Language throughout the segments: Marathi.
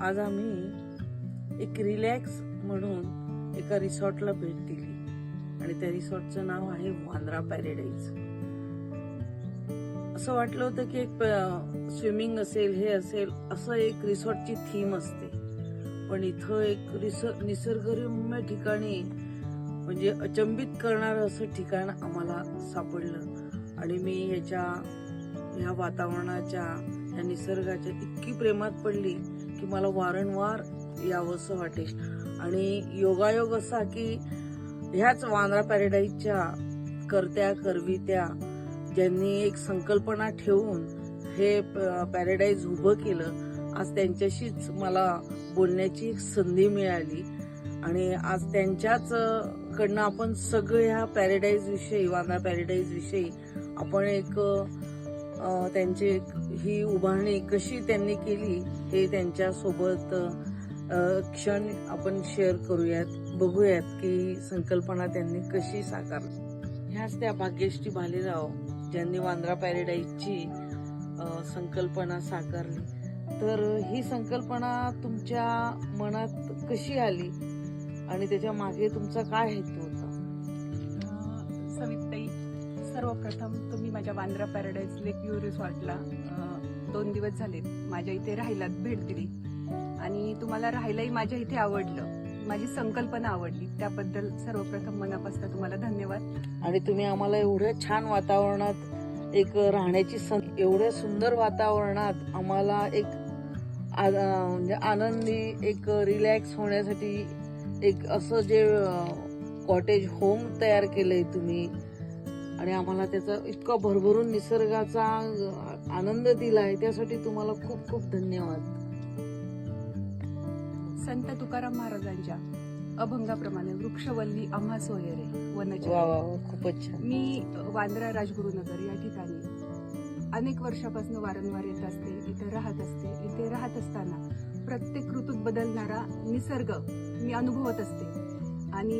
आज आम्ही एक रिलॅक्स म्हणून एका रिसॉर्टला भेट दिली. आणि त्या रिसॉर्टचं नाव आहे वांद्रा पॅरेडाईज. असं वाटलं होतं की एक स्विमिंग असेल हे असेल असं एक रिसॉर्टची थीम असते. पण इथं एक रिस निसर्गरम्य ठिकाणी म्हणजे अचंबित करणारं असं ठिकाण आम्हाला सापडलं. आणि मी ह्याच्या ह्या वातावरणाच्या या निसर्गाच्या इतकी प्रेमात पडली. की मला वारंवार यावंसं वाटेल. आणि योगायोग असा की ह्याच वांद्रा पॅरेडाईजच्या करत्या करवित्या ज्यांनी एक संकल्पना ठेवून हे पॅरेडाईज उभं केलं आज त्यांच्याशीच मला बोलण्याची एक संधी मिळाली. आणि आज त्यांच्याच कडनं आपण सगळ्या ह्या पॅरेडाईज विषयी वांद्रा पॅरेडाईज विषयी आपण एक त्यांची ही उभारणी कशी त्यांनी केली हे त्यांच्यासोबत क्षण आपण शेअर करूयात बघूयात की संकल्पना त्यांनी कशी साकारली. ह्याच त्या भाग्यश्री भालेराव ज्यांनी वांद्रा पॅरेडाईजची संकल्पना साकारली. तर ही संकल्पना तुमच्या मनात कशी आली आणि त्याच्यामागे तुमचा काय हेतू होता? सविताई सर्वप्रथम माझ्या वांद्रा पॅराडाईज लेक व्ह्यू रिसॉर्टला दोन दिवस झाले माझ्या इथे राहिलात भेट दिली. आणि तुम्हाला राहायलाही माझ्या इथे आवडलं. माझी संकल्पना आवडली. त्याबद्दल सर्वप्रथम मनापासून तुम्हाला धन्यवाद. आणि तुम्ही आम्हाला एवढ्या छान वातावरणात एक राहण्याची सं एवढ्या सुंदर वातावरणात आम्हाला एक आ- म्हणजे आनंदी एक रिलॅक्स होण्यासाठी एक असं जे कॉटेज होम तयार केलंय तुम्ही आणि आम्हाला त्याचा इतका भरभरून निसर्गाचा आनंद दिलाय त्यासाठी तुम्हाला खूप खूप धन्यवाद. संत तुकाराम महाराजांच्या अभंगाप्रमाणे वृक्षवल्ली आम्हा सोयरे वा वा खूपच छान. मी वांद्रा राजगुरुनगर या ठिकाणी अनेक वर्षापासून वारंवार येत असते इथे राहत असते इथे राहत असताना प्रत्येक ऋतूत बदलणारा निसर्ग मी अनुभवत असते. आणि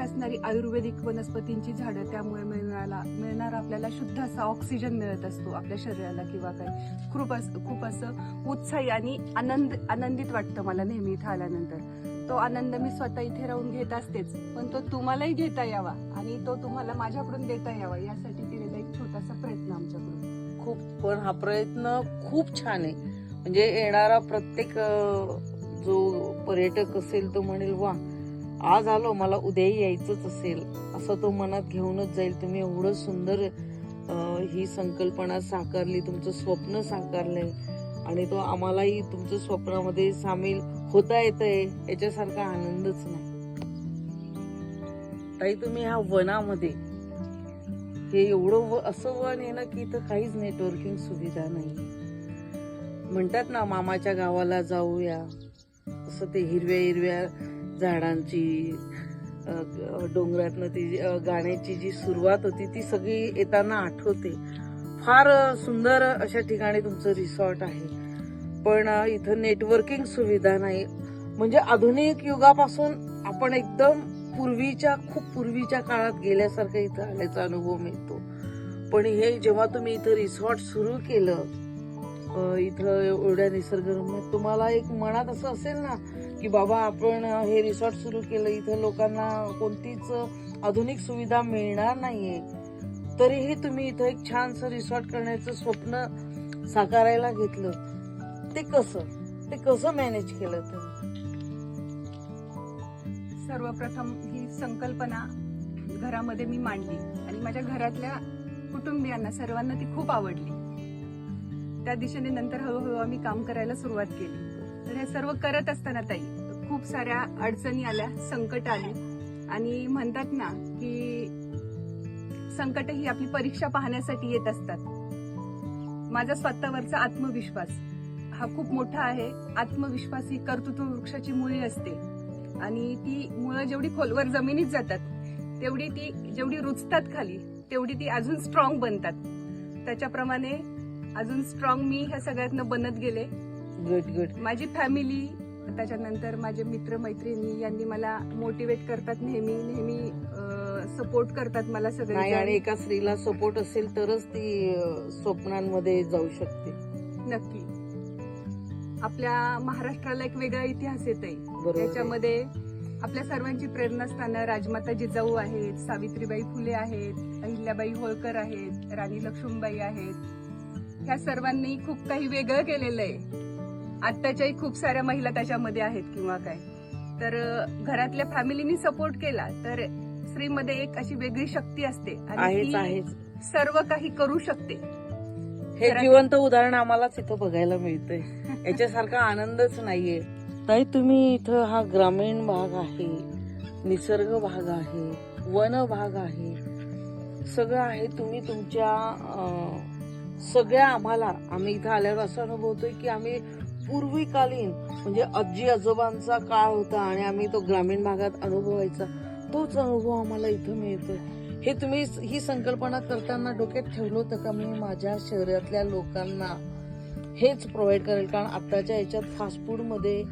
असणारी आयुर्वेदिक वनस्पतींची झाडं त्यामुळे मिळणारा मिळणारा आपल्याला शुद्ध असा ऑक्सिजन मिळत असतो आपल्या शरीराला किंवा काय खूप असं खूप असं उत्साही आणि आनंद आनंदित वाटतं मला नेहमी इथं आल्यानंतर. तो आनंद मी स्वतः इथे राहून घेत असतेच पण तो तुम्हालाही घेता यावा आणि तो तुम्हाला माझ्याकडून देता यावा यासाठी केलेला एक छोटासा प्रयत्न आमच्याकडून. खूप पण हा प्रयत्न खूप छान आहे. म्हणजे येणारा प्रत्येक जो पर्यटक असेल तो म्हणेल वा आज आलो मला उद्याही यायचंच असेल. असं तो मनात घेऊनच जाईल. तुम्ही एवढं सुंदर ही संकल्पना साकारली तुमचं स्वप्न साकारलंय. आणि तो आम्हालाही तुमच्या स्वप्नामध्ये सामील होता येतंय याच्यासारखा आनंदच नाही. ताई तुम्ही ह्या वनामध्ये हे एवढं व- असं वन आहे ना की इथं काहीच नेटवर्किंग सुविधा नाही. म्हणतात ना मामाच्या गावाला जाऊया. असं ते हिरव्या हिरव्या झाडांची डोंगरातनं ती गाण्याची जी सुरुवात होती ती सगळी येताना आठवते. फार सुंदर अशा ठिकाणी तुमचं रिसॉर्ट आहे. पण इथं नेटवर्किंग सुविधा नाही. म्हणजे आधुनिक युगापासून आपण एकदम पूर्वीच्या खूप पूर्वीच्या काळात गेल्यासारखं इथं आल्याचा अनुभव मिळतो. पण हे जेव्हा तुम्ही इथं रिसॉर्ट सुरू केलं इथं एवढ्या निसर्गरम्य तुम्हाला एक मनात असं असेल ना की बाबा आपण हे रिसॉर्ट सुरू केलं इथं लोकांना कोणतीच आधुनिक सुविधा मिळणार नाहीये. तरीही तुम्ही इथं एक छानसं रिसॉर्ट करण्याचं स्वप्न साकारायला घेतलं. ते कसं? ते कसं मॅनेज केलं तुम्ही? सर्वप्रथम ही संकल्पना घरामध्ये मी मांडली. आणि माझ्या घरातल्या कुटुंबियांना सर्वांना ती खूप आवडली. त्या दिशेने नंतर हळूहळू आम्ही काम करायला सुरुवात केली. तर हे सर्व करत असताना ताई खूप साऱ्या अडचणी आल्या संकट आली. आणि म्हणतात ना की संकट ही आपली परीक्षा पाहण्यासाठी येत असतात. माझा स्वतःवरचा आत्मविश्वास हा खूप मोठा आहे. आत्मविश्वास ही कर्तृत्व वृक्षाची मुळी असते. आणि ती मुळं जेवढी खोलवर जमिनीत जातात तेवढी ती जेवढी रुजतात खाली तेवढी ती अजून स्ट्रॉंग बनतात. त्याच्याप्रमाणे अजून स्ट्रॉंग मी ह्या सगळ्यातनं बनत गेले. गुड गुड माझी फॅमिली त्याच्यानंतर माझे मित्र मैत्रिणी यांनी मला मोटिवेट करतात नेहमी नेहमी सपोर्ट करतात मला नाही सगळे आणि एका स्त्रीला सपोर्ट असेल तरच ती अ, स्वप्नांमध्ये जाऊ शकते. नक्की. आपल्या महाराष्ट्राला एक वेगळा इतिहास येत आहे बरोबर. आहे. त्याच्यामध्ये आपल्या सर्वांची प्रेरणास्थानं राजमाता जिजाऊ आहेत सावित्रीबाई फुले आहेत अहिल्याबाई होळकर आहेत राणी लक्ष्मीबाई आहेत. ह्या सर्वांनी खूप काही वेगळं केलेलं आहे. आत्ताच्याही खूप साऱ्या महिला त्याच्यामध्ये आहेत किंवा काय. तर घरातल्या फॅमिलीनी सपोर्ट केला तर स्त्रीमध्ये एक अशी वेगळी शक्ती असते आहेच सर्व काही करू शकते. हे जिवंत उदाहरण आम्हालाच इथं बघायला मिळतंय. याच्यासारखा आनंदच नाहीये. ताई तुम्ही इथं हा ग्रामीण भाग आहे निसर्ग भाग आहे वन भाग आहे. सगळं आहे तुम्ही तुमच्या सगळ्या आम्हाला आम्ही इथं आल्यावर असं अनुभवतोय की आम्ही पूर्वीकालीन म्हणजे आजी आजोबांचा काळ होता आणि आम्ही तो ग्रामीण भागात अनुभवायचा तोच अनुभव आम्हाला इथं मिळतोय. हे तुम्ही ही संकल्पना करताना डोक्यात ठेवलं होतं का मी माझ्या शहरातल्या लोकांना हेच प्रोव्हाइड करेल? कारण आत्ताच्या याच्यात फास्ट फूडमध्ये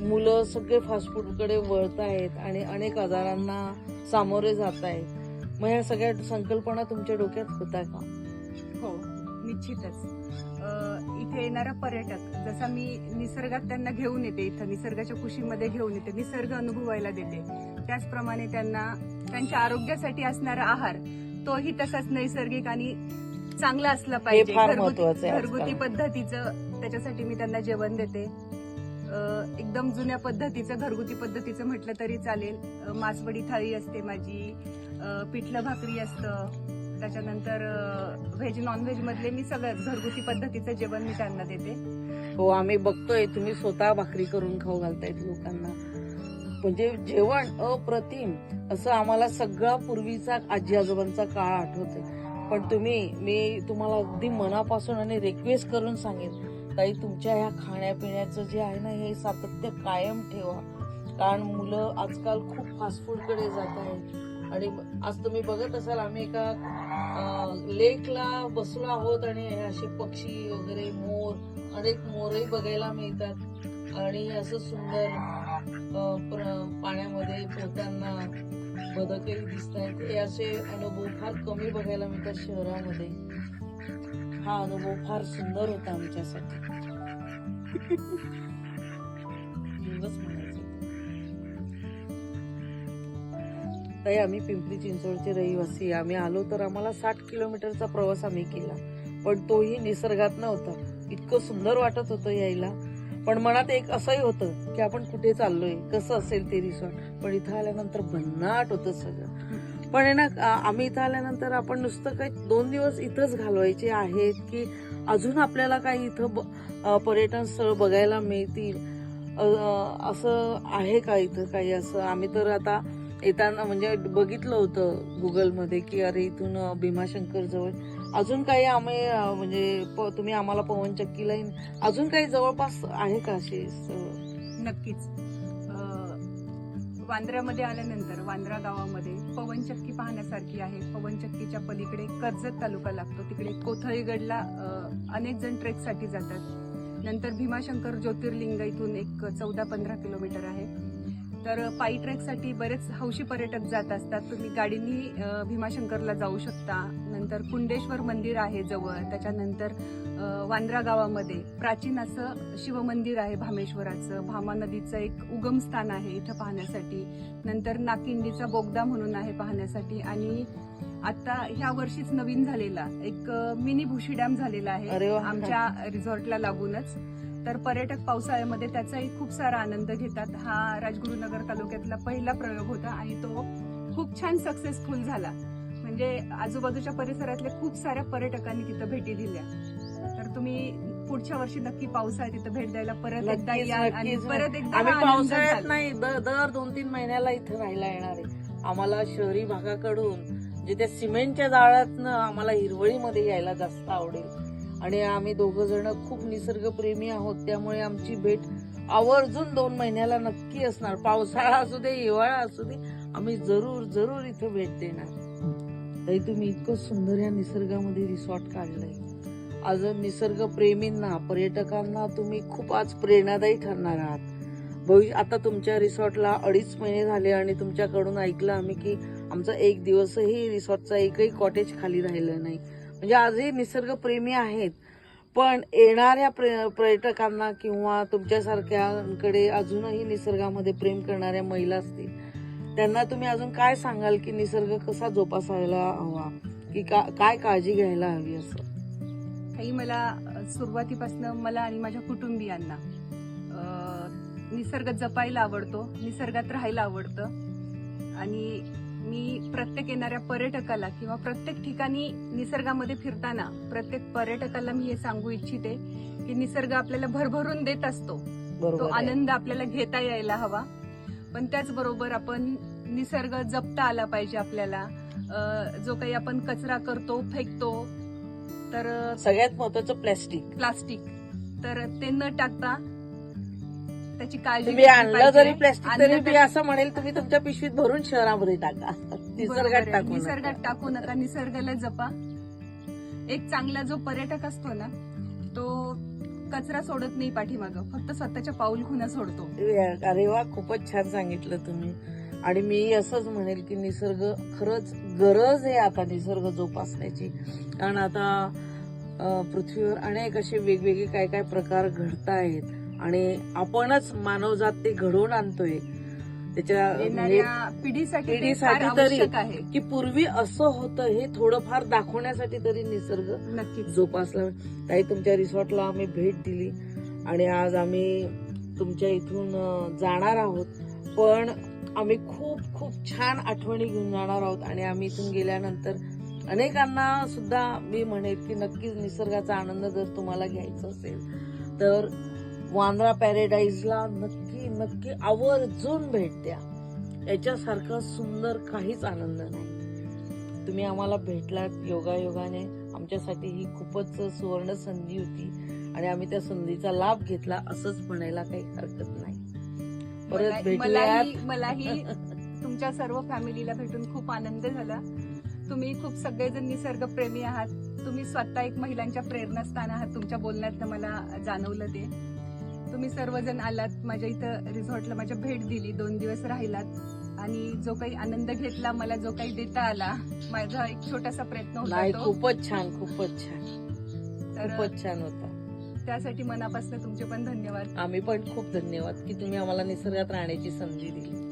मुलं सगळे फास्ट फूडकडे वळत आहेत आणि अनेक आजारांना सामोरे जात आहेत. मग ह्या सगळ्या संकल्पना तुमच्या डोक्यात होत्या का? हो निश्चितच. येणारा पर्यटक जसा मी निसर्गात त्यांना घेऊन येते इथं निसर्गाच्या कुशीमध्ये घेऊन येते निसर्ग अनुभवायला देते. त्याचप्रमाणे त्यांना त्यांच्या आरोग्यासाठी असणारा आहार तोही तसाच नैसर्गिक आणि चांगला असला पाहिजे. घरगुती- घरगुती. पद्धतीचं त्याच्यासाठी मी त्यांना जेवण देते. एकदम जुन्या पद्धतीचं घरगुती पद्धतीचं म्हटलं तरी चालेल. मासवडी थाळी असते माझी पिठलं भाकरी असतं. त्याच्यानंतर व्हेज नॉनव्हेज मधले मी सगळं घरगुती पद्धतीचं जेवण मी त्यांना देते. हो आम्ही बघतोय तुम्ही स्वतः भाकरी करून खाऊ घालतायत लोकांना. म्हणजे जेवण अप्रतिम असं आम्हाला सगळा पूर्वीचा आजी आजोबांचा काळ आठवतोय. पण तुम्ही मी तुम्हाला अगदी मनापासून आणि रिक्वेस्ट करून सांगेन ताई तुमच्या ह्या खाण्यापिण्याचं जे आहे ना हे सातत्य कायम ठेवा. कारण मुलं आजकाल खूप फास्ट फूडकडे जात आहेत. आणि आज तुम्ही बघत असाल आम्ही एका लेकला बसलो आहोत आणि हे असे पक्षी वगैरे मोर अनेक मोरही बघायला मिळतात. आणि असं सुंदर पाण्यामध्ये पोहताना बदकही दिसत आहेत हे असे अनुभव फार कमी बघायला मिळतात शहरामध्ये. हा अनुभव फार सुंदर होता आमच्यासाठी. म्हणायचं. ताई आम्ही पिंपरी चिंचवडचे रहिवासी आम्ही आलो तर आम्हाला साठ किलोमीटरचा प्रवास आम्ही केला. पण तोही निसर्गात नव्हता. इतकं सुंदर वाटत होतं यायला. पण मनात एक असंही होतं की आपण कुठे चाललोय कसं असेल ते रिसॉर्ट. पण इथं आल्यानंतर भन्नाट होतं सगळं. पण आहे ना आम्ही इथं आल्यानंतर आपण नुसतं काही दोन दिवस इथंच घालवायचे आहेत की अजून आपल्याला काही इथं ब- पर्यटन स्थळ बघायला मिळतील. असं आहे का इथं काही? असं आम्ही तर आता येताना म्हणजे बघितलं होतं गुगलमध्ये की अरे इथून भीमाशंकर जवळ अजून काही आम्ही म्हणजे प- तुम्ही आम्हाला पवनचक्कीला इन- अजून काही जवळपास आहे का असे नक्कीच. वांद्र्यामध्ये आल्यानंतर वांद्रा गावामध्ये पवनचक्की पाहण्यासारखी आहे. पवनचक्कीच्या पलीकडे कर्जत तालुका लागतो. तिकडे कोथळीगडला अनेक जण ट्रेकसाठी जातात. नंतर भीमाशंकर ज्योतिर्लिंग इथून एक चौदा पंधरा किलोमीटर आहे. तर पायी ट्रेकसाठी बरेच हौशी पर्यटक जात असतात. तुम्ही गाडीनी भीमाशंकरला जाऊ शकता. नंतर कुंडेश्वर मंदिर आहे जवळ. त्याच्यानंतर वांद्रा गावामध्ये प्राचीन असं शिवमंदिर आहे भामेश्वराचं. भामा नदीचं एक उगम स्थान आहे इथं पाहण्यासाठी. नंतर नाकिंडीचा बोगदा म्हणून आहे पाहण्यासाठी. आणि आता ह्या वर्षीच नवीन झालेला एक मिनी भुशी डॅम झालेला आहे. आमच्या रिसॉर्टला लागूनच. तर पर्यटक पावसाळ्यामध्ये त्याचाही खूप सारा आनंद घेतात. हा राजगुरुनगर तालुक्यातला पहिला प्रयोग होता आणि तो खूप छान सक्सेसफुल झाला. म्हणजे आजूबाजूच्या परिसरातल्या खूप साऱ्या पर्यटकांनी तिथं भेटी दिल्या. तर तुम्ही पुढच्या वर्षी नक्की पावसाळ्यात तिथं भेट द्यायला परत एकदा या आणि. परत एकदा आम्ही पावसाळ्यात. नाही द- दर दोन तीन महिन्याला इथं राहायला येणार आहे. आम्हाला शहरी भागाकडून जे त्या सिमेंटच्या जाळ्यातनं आम्हाला हिरवळीमध्ये यायला जास्त आवडेल. आणि आम्ही दोघ जण खूप निसर्गप्रेमी आहोत. त्यामुळे आमची भेट आवर्जून दोन महिन्याला नक्की असणार. पावसाळा असू दे हिवाळा असू दे आम्ही जरूर जरूर इथं भेट देणार. तरी तुम्ही इतकं सुंदर या निसर्गामध्ये रिसॉर्ट काढलंय. आज निसर्ग प्रेमींना पर्यटकांना तुम्ही खूप आज प्रेरणादायी ठरणार आहात. भविष्य आता तुमच्या रिसॉर्टला अडीच महिने झाले आणि तुमच्याकडून ऐकलं आम्ही की आमचा एक दिवसही रिसॉर्टचा एकही कॉटेज खाली राहिलं नाही. म्हणजे आजही निसर्गप्रेमी आहेत. पण येणाऱ्या प्र- पर्यटकांना किंवा तुमच्यासारख्यांकडे अजूनही निसर्गामध्ये प्रेम करणाऱ्या महिला असतील त्यांना तुम्ही अजून काय सांगाल की निसर्ग कसा जोपासायला हवा? की का- काय काळजी घ्यायला हवी असं? काही मला सुरुवातीपासून मला आणि माझ्या कुटुंबियांना निसर्ग जपायला आवडतो निसर्गात राहायला आवडतं. आणि मी प्रत्येक येणाऱ्या पर्यटकाला किंवा प्रत्येक ठिकाणी निसर्गामध्ये फिरताना प्रत्येक पर्यटकाला मी हे सांगू इच्छिते की निसर्ग आपल्याला भरभरून देत असतो. तो. आनंद आपल्याला घेता यायला हवा. पण त्याचबरोबर आपण निसर्ग जपता आला पाहिजे आपल्याला. जो काही आपण कचरा करतो फेकतो तर सगळ्यात महत्वाचं प्लॅस्टिक. प्लास्टिक. तर ते न टाकता त्याची काळजी तुम्ही घेतली आणलं पाहिजे. जरी प्लॅस्टिक आणलं तरी मी असं म्हणेल तुम्ही तुमच्या पिशवीत भरून शहरामध्ये टाका. बरोबर निसर्गात आहे. टाकू निसर्गात नका. टाकू नका निसर्गाला जपा. एक चांगला जो पर्यटक असतो ना तो कचरा सोडत नाही पाठीमागं. फक्त स्वतःच्या पाऊल खुना सोडतो. अरे वा खूपच छान सांगितलं तुम्ही. आणि मी असंच म्हणेल की निसर्ग खरंच गरज आहे आता निसर्ग जोपासण्याची. कारण आता अं, पृथ्वीवर अनेक असे वेगवेगळे काय काय प्रकार घडत आहेत आणि आपणच मानवजात ते घडवून आणतोय. त्याच्या पिढीसाठी तरी. की पूर्वी असं होतं हे थोडंफार दाखवण्यासाठी तरी निसर्ग नक्कीच. जोपासला. ताई तुमच्या रिसॉर्टला आम्ही भेट दिली आणि आज आम्ही तुमच्या इथून जाणार आहोत. पण आम्ही खूप खूप छान आठवणी घेऊन जाणार आहोत आणि आम्ही इथून गेल्यानंतर अनेकांना सुद्धा मी म्हणेन की नक्कीच निसर्गाचा आनंद जर तुम्हाला घ्यायचा असेल तर वांद्रा पॅरेडाईजला नक्की नक्की आवर्जून भेट द्या. याच्यासारखा सुंदर काहीच आनंद नाही. तुम्ही आम्हाला भेटलात योगायोगाने. आमच्यासाठी ही खूपच सुवर्ण संधी होती आणि आम्ही त्या संधीचा लाभ घेतला असंच म्हणायला काही हरकत नाही. परत मलाही मलाही तुमच्या सर्व फॅमिलीला भेटून खूप आनंद झाला. तुम्ही खूप सगळेजण निसर्गप्रेमी आहात. तुम्ही स्वतः एक महिलांच्या प्रेरणास्थान आहात. तुमच्या बोलण्यात मला जाणवलं ते. तुम्ही सर्वजण आलात माझ्या इथं रिसॉर्टला माझ्या भेट दिली दोन दिवस राहिलात. आणि जो काही आनंद घेतला मला जो काही देता आला माझा एक छोटासा प्रयत्न नाही होता तो. खूपच छान खूपच छान. तर खूपच छान होता. त्यासाठी मनापासून तुमचे पण धन्यवाद. आम्ही पण खूप धन्यवाद की तुम्ही आम्हाला निसर्गात राहण्याची संधी दिली.